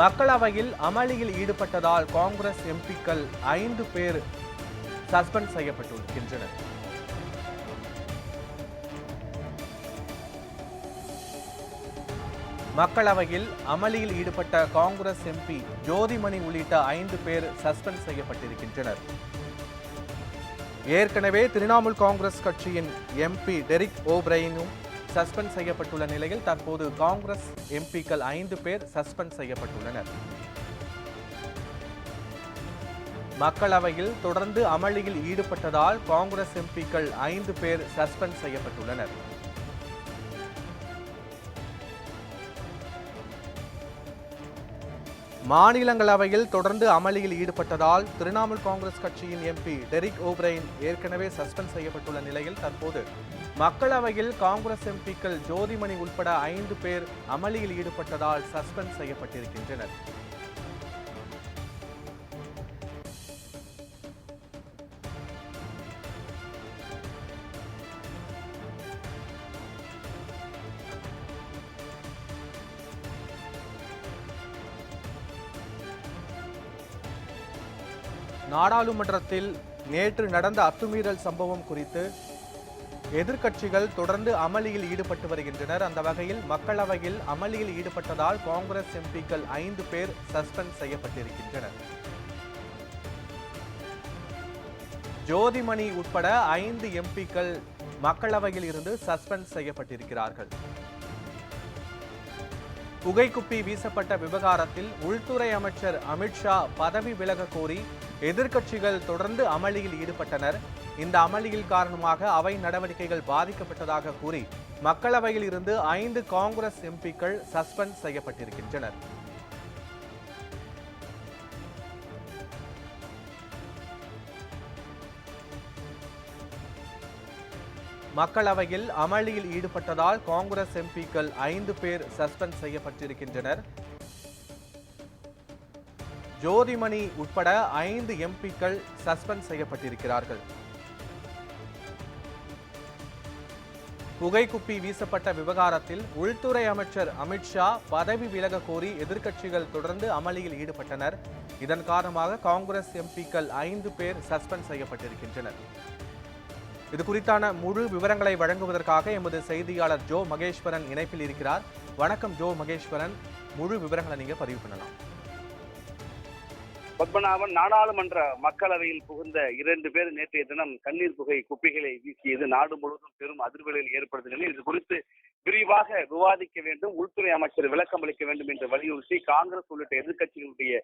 மக்களவையில் அமளியில் ஈடுபட்டதால் காங்கிரஸ் எம்பிக்கள் ஐந்து பேர் சஸ்பெண்ட் செய்யப்பட்டிருக்கின்றனர். மக்களவையில் அமளியில் ஈடுபட்ட காங்கிரஸ் எம்பி ஜோதிமணி உள்ளிட்ட ஐந்து பேர் சஸ்பெண்ட் செய்யப்பட்டிருக்கின்றனர். ஏற்கனவே திரிணாமுல் காங்கிரஸ் கட்சியின் எம்பி டெரிக் ஓப்ரைனும் சஸ்பெண்ட் செய்யப்பட்டுள்ள நிலையில் தற்போது காங்கிரஸ் எம்பிக்கள் ஐந்து பேர் சஸ்பெண்ட் செய்யப்பட்டுள்ளனர். மக்களவையில் தொடர்ந்து அமளியில் ஈடுபட்டதால் காங்கிரஸ் எம்பிக்கள் ஐந்து பேர் சஸ்பெண்ட் செய்யப்பட்டுள்ளனர். மாநிலங்களவையில் தொடர்ந்து அமளியில் ஈடுபட்டதால் திரிணாமுல் காங்கிரஸ் கட்சியின் எம்பி டெரிக் ஓப்ரைன் ஏற்கனவே சஸ்பெண்ட் செய்யப்பட்டுள்ள நிலையில் தற்போது மக்களவையில் காங்கிரஸ் எம்பிக்கள் ஜோதிமணி உட்பட ஐந்து பேர் அமளியில் ஈடுபட்டதால் சஸ்பெண்ட் செய்யப்பட்டிருக்கின்றனர். நாடாளுமன்றத்தில் நேற்று நடந்த அத்துமீறல் சம்பவம் குறித்து எதிர்க்கட்சிகள் தொடர்ந்து அமளியில் ஈடுபட்டு வருகின்றனர். அந்த வகையில் மக்களவையில் அமளியில் ஈடுபட்டதால் காங்கிரஸ் எம்பிக்கள் ஐந்து பேர் சஸ்பெண்ட் செய்யப்பட்டிருக்கின்றனர். ஜோதிமணி உட்பட ஐந்து எம்பிக்கள் மக்களவையில் இருந்து சஸ்பெண்ட் செய்யப்பட்டிருக்கிறார்கள். புகைக்குப்பி வீசப்பட்ட விவகாரத்தில் உள்துறை அமைச்சர் அமித்ஷா பதவி விலக கோரி எதிர்க்கட்சிகள் தொடர்ந்து அமளியில் ஈடுபட்டனர். இந்த அமளியில் காரணமாக அவை நடவடிக்கைகள் பாதிக்கப்பட்டதாக கூறி மக்களவையில் இருந்து ஐந்து காங்கிரஸ் எம்பிக்கள் சஸ்பெண்ட் செய்யப்பட்டிருக்கின்றனர். மக்களவையில் அமளியில் ஈடுபட்டதால் காங்கிரஸ் எம்பிக்கள் ஐந்து பேர் சஸ்பெண்ட் செய்யப்பட்டிருக்கின்றனர். ஜோதிமணி உட்பட ஐந்து எம்பிக்கள் சஸ்பெண்ட் செய்யப்பட்டிருக்கிறார்கள். புகைக்குப்பி வீசப்பட்ட விவகாரத்தில் உள்துறை அமைச்சர் அமித்ஷா பதவி விலக கோரி எதிர்க்கட்சிகள் தொடர்ந்து அமளியில் ஈடுபட்டனர். இதன் காரணமாக காங்கிரஸ் எம்பிக்கள் ஐந்து பேர் சஸ்பெண்ட் செய்யப்பட்டிருக்கின்றனர். இது குறித்தான முழு விவரங்களை வழங்குவதற்காக எமது செய்தியாளர் ஜோ மகேஸ்வரன் இணைப்பில் இருக்கிறார். வணக்கம் ஜோ மகேஸ்வரன். முழு விவரங்களை நீங்க பதிவு பண்ணலாம். பத்மநாபன் நாடாளுமன்ற மக்களவையில் புகுந்த இரண்டு பேர் நேற்றைய தினம் கண்ணீர் புகை குப்பிகளை வீசியது. நாடு முழுவதும் பெரும் அதிர்வலையில் ஏற்படுத்த நிலையில் இது குறித்து விரிவாக விவாதிக்க வேண்டும். உள்துறை அமைச்சர் விளக்கம் அளிக்க வேண்டும் என்று வலியுறுத்தி காங்கிரஸ் உள்ளிட்ட எதிர்க்கட்சிகளுடைய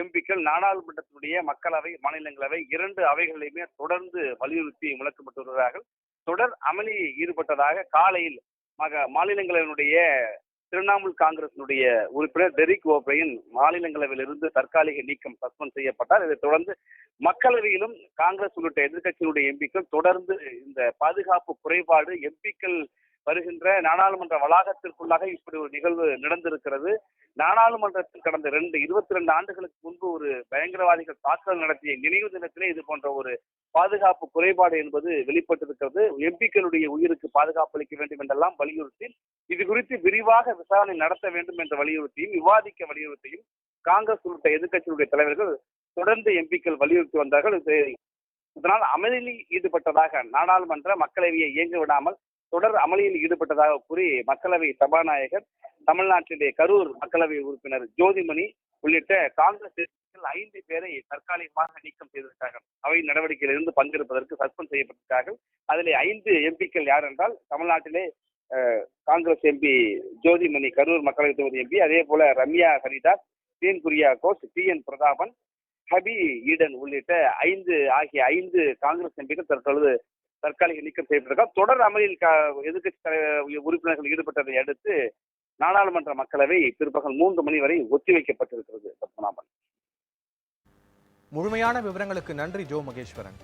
எம்பிக்கள் நாடாளுமன்றத்தினுடைய மக்களவை மாநிலங்களவை இரண்டு அவைகளையுமே தொடர்ந்து வலியுறுத்தி முழக்கப்பட்டு வருகிறார்கள். தொடர் அமளியில் ஈடுபட்டதாக காலையில் மக மாநிலங்களவையினுடைய திரிணாமுல் காங்கிரசினுடைய உறுப்பினர் டெரிக் ஓப்ரையின் மாநிலங்களவையிலிருந்து தற்காலிக நீக்கம் சஸ்பெண்ட் செய்யப்பட்டார். இதைத் தொடர்ந்து மக்களவையிலும் காங்கிரஸ் உள்ளிட்ட எதிர்க்கட்சியினுடைய எம்பிக்கள் தொடர்ந்து இந்த பாதுகாப்பு குறைபாடு எம்பிக்கள் வருகின்ற நாடாளுமன்ற வளாகத்திற்குள்ளாக இப்படி ஒரு நிகழ்வு நடந்திருக்கிறது. நாடாளுமன்றத்தில் கடந்த ரெண்டு இருபத்தி ரெண்டு ஆண்டுகளுக்கு முன்பு ஒரு பயங்கரவாதிகள் தாக்குதல் நடத்திய நினைவு தினத்திலே இது போன்ற ஒரு பாதுகாப்பு குறைபாடு என்பது வெளிப்பட்டிருக்கிறது. எம்பிக்களுடைய உயிருக்கு பாதுகாப்பு அளிக்க வேண்டும் என்றெல்லாம் வலியுறுத்தி இது குறித்து விரிவாக விசாரணை நடத்த வேண்டும் என்ற வலியுறுத்தியும் விவாதிக்க வலியுறுத்தியும் காங்கிரஸ் உள்ளிட்ட எதிர்க்கட்சிகளுடைய தலைவர்கள் தொடர்ந்து எம்பிக்கள் வலியுறுத்தி வந்தார்கள். இதனால் அமளியில் ஈடுபட்டதாக நாடாளுமன்ற மக்களவையை இயங்க விடாமல் தொடர் அமளியில் ஈடுபட்டதாக கூறி மக்களவை சபாநாயகர் தமிழ்நாட்டிலே கரூர் மக்களவை உறுப்பினர் ஜோதிமணி உள்ளிட்ட காங்கிரஸ் ஐந்து பேரை தற்காலிகமாக நீக்கம் செய்திருக்கார்கள் அவை நடவடிக்கையில் இருந்து பங்கெடுப்பதற்கு சஸ்பெண்ட் செய்யப்பட்டிருக்கார்கள் அதிலே ஐந்து எம்பிக்கள் யார் என்றால் தமிழ்நாட்டிலே காங்கிரஸ் எம்பி ஜோதிமணி கரூர் மக்களவை தொகுதி எம்பி அதே போல ரம்யா ஹரிதாஸ் தீன் குரியாகோஸ் டி என் பிரதாபன் ஹபி ஈடன் உள்ளிட்ட ஐந்து ஆகிய ஐந்து காங்கிரஸ் எம்பிக்கள் தற்பொழுது தற்காலிக நீக்கம் செய்யப்பட்டிருக்கார் தொடர் அமளியில் எதிர்கட்சி உறுப்பினர்கள் ஈடுபட்டதை அடுத்து நாடாளுமன்ற மக்களவை பிற்பகல் மூன்று மணி வரை ஒத்திவைக்கப்பட்டிருக்கிறது. பத்மநாபன். முழுமையான விவரங்களுக்கு நன்றி ஜோ மகேஸ்வரன்.